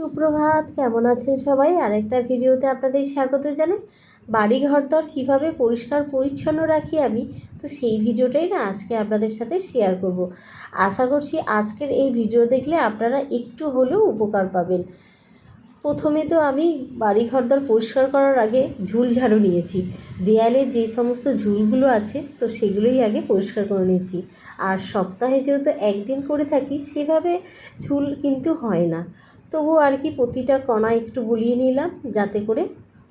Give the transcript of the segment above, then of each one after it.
সুপ্রভাত, কেমন আছেন সবাই? আরেকটা ভিডিওতে আপনাদের স্বাগত জানাই। বাড়ি ঘরদর কীভাবে পরিষ্কার পরিচ্ছন্ন রাখি আমি? তো সেই ভিডিওটাই না আজকে আপনাদের সাথে শেয়ার করব। আশা করছি আজকের এই ভিডিও দেখলে আপনারা একটু হলেও উপকার পাবেন। প্রথমে তো আমি বাড়ি ঘরদর পরিষ্কার করার আগে ঝুল ঝাড়ু নিয়েছি। দেয়ালে যে সমস্ত ঝুলগুলো আছে, তো সেগুলোই আগে পরিষ্কার করে নিয়েছি। আর সপ্তাহে যেহেতু একদিন করে থাকি, সেভাবে ঝুল কিন্তু হয় না। তবু আর কি প্রতিটা কণা একটু বুলিয়ে নিলাম, যাতে করে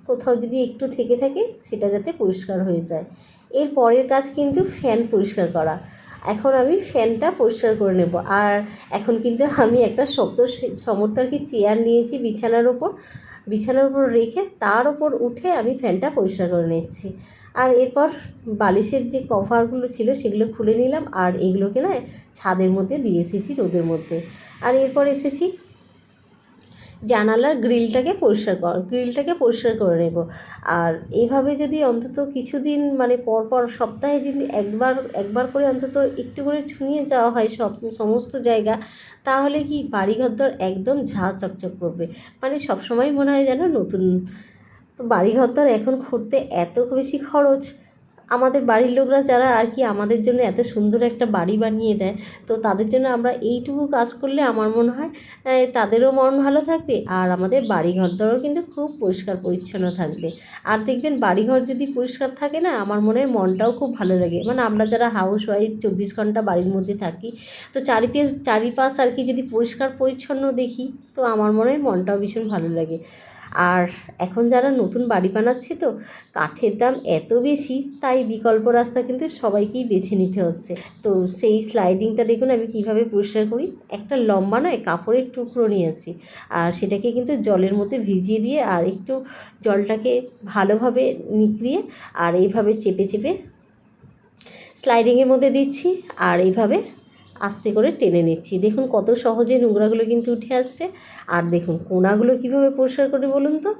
কোথাও যদি একটু থেকে থাকে সেটা যাতে পরিষ্কার হয়ে যায়। এর পরের কাজ কিন্তু ফ্যান পরিষ্কার করা। এখন আমি ফ্যানটা পরিষ্কার করে নেব। আর এখন কিন্তু আমি একটা শক্ত সমর্থ আর কি চেয়ার নিয়েছি বিছানার ওপর বিছানার উপর রেখে তার ওপর উঠে আমি ফ্যানটা পরিষ্কার করে নিচ্ছি। আর এরপর বালিশের যে কভারগুলো ছিল সেগুলো খুলে নিলাম। আর এগুলোকে না ছাদের মধ্যে দিয়ে এসেছি রোদের মধ্যে। আর এরপর এসেছি জানালার গ্রিলটাকে পরিষ্কার কর, গ্রিলটাকে পরিষ্কার করে নেব। আর এইভাবে যদি অন্তত কিছুদিন মানে পর পর সপ্তাহে যদি একবার একবার করে অন্তত একটু করে ছুঁয়ে যাওয়া হয় সব, সমস্ত জায়গা, তাহলে কি বাড়িঘরদর একদম ঝাঁ চকচক করবে? মানে সবসময় মনে হয় যেন নতুন, তো বাড়িঘরদর এখন খুঁড়তে এত বেশি খরচ। আমাদের বাড়ির লোকরা যারা আর কি আমাদের জন্য এত সুন্দর একটা বাড়ি বানিয়ে দেয়, তো তাদের জন্য আমরা এইটুকু কাজ করলে আমার মনে হয় তাদেরও মন ভালো থাকবে আর আমাদের বাড়িঘর দরও কিন্তু খুব পরিষ্কার পরিচ্ছন্ন থাকবে। আর দেখবেন বাড়িঘর যদি পরিষ্কার থাকে না, আমার মনে হয় মনটাও খুব ভালো লাগে। মানে আমরা যারা হাউস ওয়াইফ চব্বিশ ঘণ্টা বাড়ির মধ্যে থাকি, তো চারিপাশ চারিপাশ আর কি যদি পরিষ্কার পরিচ্ছন্ন দেখি, তো আমার মনে হয় মনটাও ভীষণ ভালো লাগে। আর এখন যারা নতুন বাড়ি বানাচ্ছে তো, কাঠের দাম এত বেশি, তাই বিকল্প রাস্তা কিন্তু সবাইকেই বেছে নিতে হচ্ছে। তো সেই স্লাইডিংটা দেখুন, আমি কীভাবে পরিষ্কার করি? একটা লম্বা নয়, কাপড়ের টুকরো নিয়েছি। আর সেটাকে কিন্তু জলের মধ্যে ভিজিয়ে দিয়ে আর একটু জলটাকে ভালোভাবে নিকড়িয়ে আর এইভাবে চেপে চেপে স্লাইডিংয়ের মধ্যে দিচ্ছি। আর এইভাবে আস্তে করে টেনে নিচ্ছি। দেখুন কত সহজে নোংরাগুলো কিন্তু উঠে আসছে। আর দেখুন কোনাগুলো কীভাবে পরিষ্কার করে বলুন তো?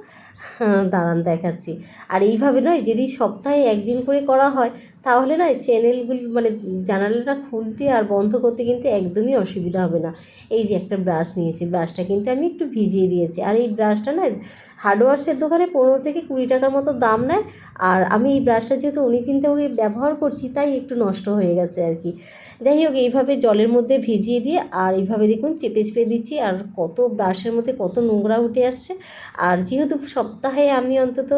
হ্যাঁ, দাঁড়ান দেখাচ্ছি। আর এইভাবে নয় যদি সপ্তাহে একদিন করে করা হয় তাহলে না চ্যানেলগুলো মানে জানালাটা খুলতে আর বন্ধ করতে কিন্তু একদমই অসুবিধা হবে না। এই যে একটা ব্রাশ নিয়েছি, ব্রাশটা কিন্তু আমি একটু ভিজিয়ে দিয়েছি। আর এই ব্রাশটা না হার্ডওয়ার্সের দোকানে পনেরো থেকে কুড়ি টাকার মতো দাম নেয়। আর আমি এই ব্রাশটা যেহেতু অনেক দিন থেকে ব্যবহার করছি, তাই একটু নষ্ট হয়ে গেছে আর কি। যাই হোক, এইভাবে জলের মধ্যে ভিজিয়ে দিয়ে আর এইভাবে দেখুন চেপে চেপে দিচ্ছি। আর কত ব্রাশের মধ্যে কত নোংরা উঠে আসছে। আর যেহেতু সপ্তাহে আমি অন্তত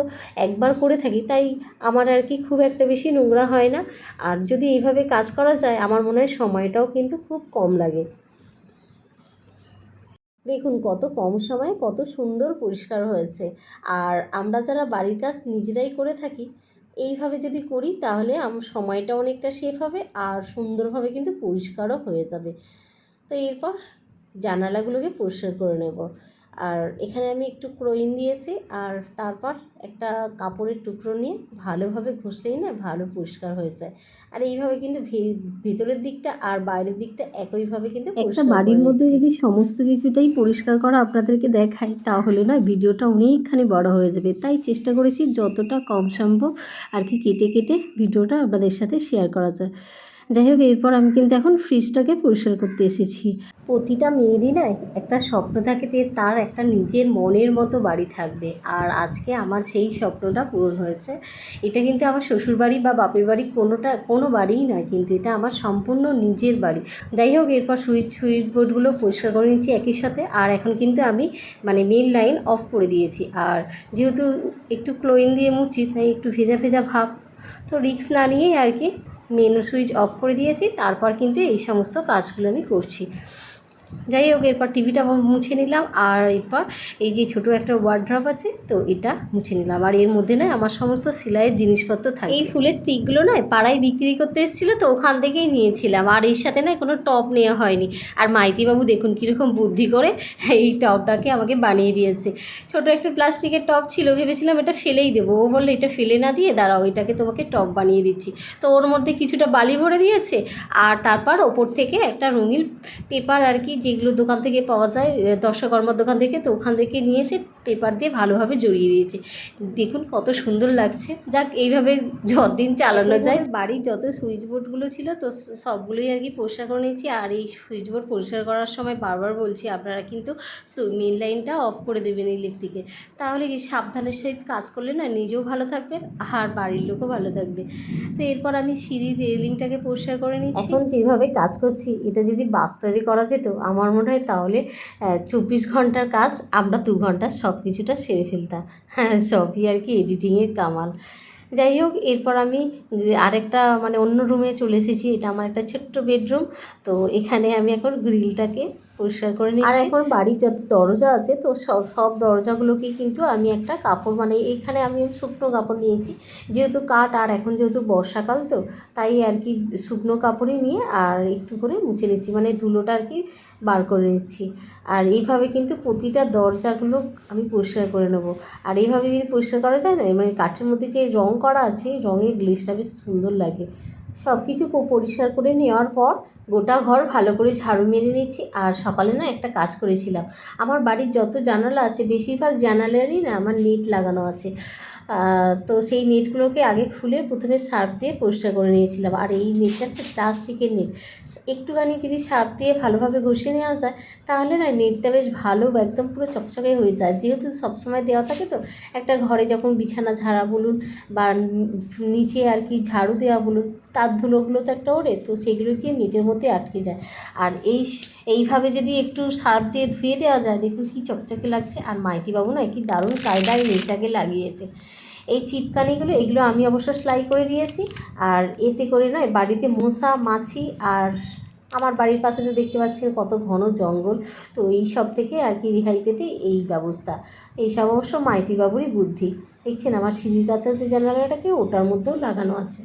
একবার করে থাকি, তাই আমার আর কি খুব একটা বেশি নোংরা হয় না। আর যদি এইভাবে কাজ করা যায়, আমার মনে হয় সময়টাও কিন্তু খুব কম লাগে। দেখুন, কত কম সময়ে কত সুন্দর পরিষ্কার হয়েছে। আর আমরা যারা বাড়ির কাজ নিজেরাই করে থাকি, এইভাবে যদি করি, তাহলে আম, সময়টা অনেকটা সেফ হবে আর সুন্দরভাবে কিন্তু পরিষ্কারও হয়ে যাবে। তো এরপর জানালাগুলোকে পরিষ্কার করে নেব। আর এখানে আমি একটু ক্রোইন দিয়েছি আর তারপর একটা কাপড়ের টুকরো নিয়ে ভালোভাবে ঘষলেই না ভালো পরিষ্কার হয়ে যায়। আর এইভাবে কিন্তু ভে- ভেতরের দিকটা আর বাইরের দিকটা একইভাবে কিন্তু একটা বাড়ির মধ্যে যদি সমস্ত কিছুটাই পরিষ্কার করা আপনাদেরকে দেখাই তাহলে না ভিডিওটা অনেকখানি বড় হয়ে যাবে। তাই চেষ্টা করেছি যতটা কম সম্ভব আর কি কেটে কেটে ভিডিওটা আপনাদের সাথে শেয়ার করা যায়। যাই হোক, এরপর আমি কিন্তু এখন ফ্রিজটাকে পরিষ্কার করতে এসেছি। প্রতিটা মেয়েরই না একটা স্বপ্ন থাকে যে তার একটা নিজের মনের মতো বাড়ি থাকবে। আর আজকে আমার সেই স্বপ্নটা পূরণ হয়েছে। এটা কিন্তু আমার শ্বশুরবাড়ি বা বাপের বাড়ি কোনোটা, কোনো বাড়িই নয়, কিন্তু এটা আমার সম্পূর্ণ নিজের বাড়ি। যাই হোক, এরপর সুইচ সুইচ বোর্ডগুলো পরিষ্কার করে নিচ্ছি একই সাথে। আর এখন কিন্তু আমি মানে মেন লাইন অফ করে দিয়েছি। আর যেহেতু একটু ক্লোইন দিয়ে মুছছি তাই একটু ভেজা ভেজা ভাব, তো রিক্স না নিয়েই আর কি মেন সুইচ অফ করে দিয়েছি তারপর কিন্তু এই সমস্ত কাজগুলো আমি করছি। যাই হোক, এরপর টিভিটা মুছে নিলাম। আর এরপর এই যে ছোট একটা ওয়ার্ড্রপ আছে, তো এটা মুছে নিলাম। আর এর মধ্যে না, আমার সমস্ত সেলাইয়ের জিনিসপত্র থাকে এই ফুলের স্টিকগুলো না, পাড়ায় বিক্রি করতে এসেছিল, তো ওখান থেকেই নিয়েছিলাম। আর এর সাথে না, কোনো টপ নেওয়া হয়নি। আর মাইতিবাবু দেখুন, কীরকম বুদ্ধি করে এই টপটাকে আমাকে বানিয়ে দিয়েছে। ছোট একটা প্লাস্টিকের টপ ছিল, ভেবেছিলাম এটা ফেলেই দেবো। ও বলল, এটা ফেলে না দিয়ে দাঁড়াও, এটাকে তোমাকে টপ বানিয়ে দিচ্ছি। তো ওর মধ্যে কিছুটা বালি ভরে দিয়েছে। আর তারপর ওপর থেকে একটা রঙিন পেপার আর কি যেগুলো দোকান থেকে পাওয়া যায় দর্শকর্মার দোকান থেকে তো ওখান থেকে নিয়ে এসে পেপার দিয়ে ভালোভাবে জড়িয়ে দিয়েছে। দেখুন কত সুন্দর লাগছে। যাক, এইভাবে যতদিন চালানো যায়। বাড়ির যত সুইচ বোর্ডগুলো ছিল, তো সবগুলোই আর কি পরিষ্কার করে নিয়েছি। আর এই সুইচ বোর্ড পরিষ্কার করার সময় বারবার বলছি, আপনারা কিন্তু মেন লাইনটা অফ করে দেবেন ইলেকট্রিকের তাহলে কি সাবধানের সহিত কাজ করলে না নিজেও ভালো থাকবেন আর বাড়ির লোকও ভালো থাকবে। তো এরপর আমি সিঁড়ির রেলিংটাকে পরিষ্কার করে নিচ্ছি। এখন যেভাবে কাজ করছি, এটা যদি বাস্তবে করা যেত, আমার মনে হয় তাহলে চব্বিশ ঘণ্টার কাজ আমরা দু ঘণ্টা সব কিছুটা সেরে ফেলতাম হ্যাঁ সবই আর কি এডিটিংয়ের কামাল। যাই হোক, এরপর আমি আরেকটা মানে অন্য রুমে চলে এসেছি। এটা আমার একটা ছোট্ট বেডরুম তো এখানে আমি এখন গ্রিলটাকে পরিষ্কার করে নিচ্ছি। আর এখন বাড়ির যত দরজা আছে, তো সব সব দরজাগুলোকে কিন্তু আমি একটা কাপড় মানে এখানে আমি শুকনো কাপড় নিয়েছি। যেহেতু কাঠ, আর এখন যেহেতু বর্ষাকাল তো, তাই আর কি শুকনো কাপড়ই নিয়ে আর একটু করে মুছে নিচ্ছি মানে ধুলোটা আর কি বার করে নিচ্ছি। আর এইভাবে কিন্তু প্রতিটা দরজাগুলো আমি পরিষ্কার করে নেব। আর এইভাবে যদি পরিষ্কার করা যায় না মানে কাঠের মধ্যে যে রং করা আছে, রঙের গ্লেসটা বেশ সুন্দর লাগে। সব কিছু পরিষ্কার করে নেওয়ার পর গোটা ঘর ভালো করে ঝাড়ু মেরে নিচ্ছি আর সকালে না একটা কাজ করেছিলাম। আমার বাড়ির যত জানালা আছে, বেশিরভাগ জানালারই না আমার নেট লাগানো আছে। তো সেই নেটগুলোকে আগে খুলে প্রথমে সার্ফ দিয়ে পরিষ্কার করে নিয়েছিলাম। আর এই নেটটা একটা প্লাস্টিকের নেট। একটুখানি যদি সার্ফ দিয়ে ভালোভাবে ঘষে নেওয়া যায়, তাহলে না নেটটা বেশ ভালো বা একদম পুরো চকচকে হয়ে যায়। যেহেতু সবসময় দেওয়া থাকে তো, একটা ঘরে যখন বিছানা ঝাড়া বলুন বা নিচে আর কি ঝাড়ু দেওয়া বলুন, তার ধুলোগুলো তো একটা ওড়ে, তো সেগুলো গিয়ে নেটের মধ্যে আটকে যায়। আর এই এইভাবে যদি একটু সার্ফ দিয়ে ধুয়ে দেওয়া যায়, দেখুন কি চকচকে লাগছে। আর মাইতিবাবু না কি দারুণ কায়দায় নেটটাকে লাগিয়েছে। এই চিপকানিগুলো, এগুলো আমি অবশ্য সেলাই করে দিয়েছি। আর এতে করে নয়, বাড়িতে মশা, মাছি আর আমার বাড়ির পাশে তো দেখতে পাচ্ছেন কত ঘন জঙ্গল। তো এই সব থেকে আর কি রেহাই পেতে এই ব্যবস্থা। এই সব অবশ্য মাইতিবাবুরই বুদ্ধি। দেখছেন, আমার সিঁড়ির কাছে হচ্ছে জানালাটা আছে ওটার মধ্যেও লাগানো আছে।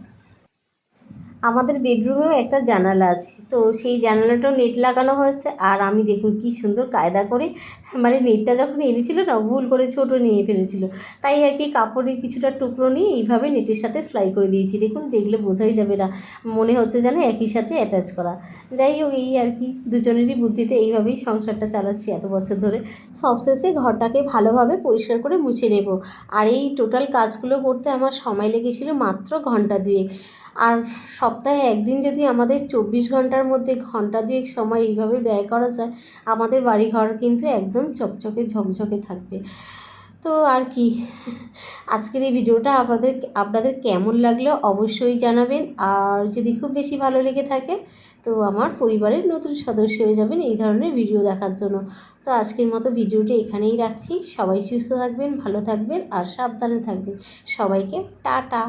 আমাদের বেডরুমেও একটা জানালা আছে। তো সেই জানালাটাও নেট লাগানো হয়েছে। আর আমি দেখুন কি সুন্দর কায়দা করে মানে নেটটা যখন এনেছিল না, ভুল করে ছোট নিয়ে ফেলেছিল। তাই আর কি কাপড়ের কিছুটা টুকরো নিয়ে এইভাবে নেটের সাথে সেলাই করে দিয়েছি। দেখুন, দেখলে বোঝাই যাবে না। মনে হচ্ছে যেন একই সাথে অ্যাটাচ করা। যাই হোক, এই আর কি দুজনেরই বুদ্ধিতে এইভাবেই সংসারটা চালাচ্ছি এত বছর ধরে। সবশেষে ঘরটাকে ভালোভাবে পরিষ্কার করে মুছে নেব। আর এই টোটাল কাজগুলো করতে আমার সময় লেগেছিল মাত্র ঘণ্টা দুয়েক। আর সপ্তাহে একদিন যদি আমাদের চব্বিশ ঘণ্টার মধ্যে ঘণ্টা দুয়েক সময় এইভাবে ব্যয় করা যায়, আমাদের বাড়িঘর কিন্তু একদম চকচকে ঝকঝকে থাকবে। তো আর কি, আজকের এই ভিডিওটা আপনাদের আপনাদের কেমন লাগল অবশ্যই জানাবেন। আর যদি খুব বেশি ভালো লেগে থাকে, তো আমার পরিবারের নতুন সদস্য হয়ে যাবেন এই ধরনের ভিডিও দেখার জন্য। তো আজকের মতো ভিডিওটা এখানেই রাখছি। সবাই সুস্থ থাকবেন, ভালো থাকবেন আর সাবধানে থাকবেন। সবাইকে টাটা।